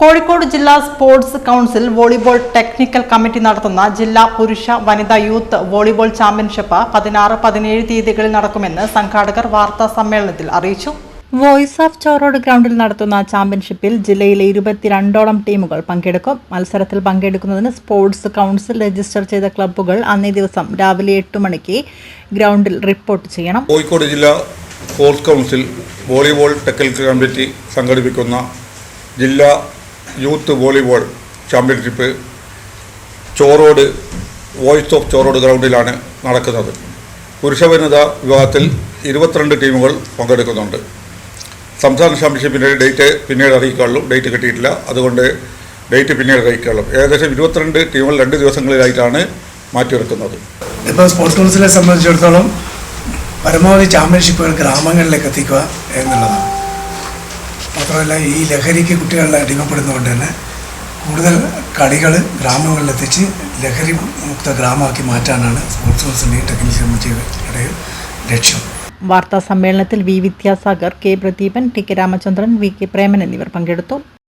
കോഴിക്കോട് ജില്ലാ sports council volleyball technical committee നടത്തുന്ന ജില്ലാ പുരുഷ വനിതാ യൂത്ത് വോളിബോൾ ചാമ്പ്യൻഷിപ്പ് പതിനാറ് പതിനേഴ് തീയതികളിൽ നടക്കുമെന്ന് സംഘാടകർ വാർത്താ സമ്മേളനത്തിൽ അറിയിച്ചു. വോയിസ് ഓഫ് ചോറോഡ് ഗ്രൗണ്ടിൽ നടത്തുന്ന ചാമ്പ്യൻഷിപ്പിൽ ജില്ലയിലെ ഇരുപത്തിരണ്ടോളം ടീമുകൾ പങ്കെടുക്കും. മത്സരത്തിൽ പങ്കെടുക്കുന്നതിന് സ്പോർട്സ് കൗൺസിൽ രജിസ്റ്റർ ചെയ്ത ക്ലബ്ബുകൾ അന്നേ ദിവസം രാവിലെ എട്ട് മണിക്ക് ഗ്രൗണ്ടിൽ റിപ്പോർട്ട് ചെയ്യണം. കോഴിക്കോട് ജില്ലാ sports council volleyball technical committee സംഘടിപ്പിക്കുന്ന ജില്ലാ youth volleyball championship Chorode voice of Chorode ഗ്രൗണ്ടിലാണ് നടക്കുന്നത്. പുരുഷ വനിതാ വിഭാഗത്തിൽ ഇരുപത്തിരണ്ട് ടീമുകൾ പങ്കെടുക്കുന്നുണ്ട്. സംസ്ഥാന ചാമ്പ്യൻഷിപ്പിന്റെ ഡേറ്റ് പിന്നീട് അറിയിക്കാളും ഡേറ്റ് കിട്ടിയിട്ടില്ല. അതുകൊണ്ട് ഡേറ്റ് പിന്നീട് അറിയിക്കാളും ഏകദേശം ഇരുപത്തിരണ്ട് ടീമുകൾ രണ്ട് ദിവസങ്ങളിലായിട്ടാണ് മാറ്റിവെക്കുന്നത് ഇപ്പോൾ സ്പോർട്സ് കൗൺസിലെ സംബന്ധിച്ചിടത്തോളം പരമാവധി ചാമ്പ്യൻഷിപ്പുകൾ ഗ്രാമങ്ങളിലേക്ക് എത്തിക്കുക എന്നുള്ളതാണ്. മാത്രമല്ല ഈ ലഹരിക്ക് കുട്ടികളെ അടിമപ്പെടുന്നതുകൊണ്ട് തന്നെ കൂടുതൽ കളികൾ ഗ്രാമങ്ങളിലെത്തിച്ച് ലഹരി മുക്ത ഗ്രാമമാക്കി മാറ്റാനാണ് സ്പോർട്സ് കൗൺസിലിന്റെയും ടെക്നിക്കൽ കമ്മിറ്റിയുടെയും ലക്ഷ്യം. വാർത്താ സമ്മേളനത്തിൽ V Vidyasagar K Pradeepan T K Ramachandran V K Preman എന്നിവർ പങ്കെടുത്തു.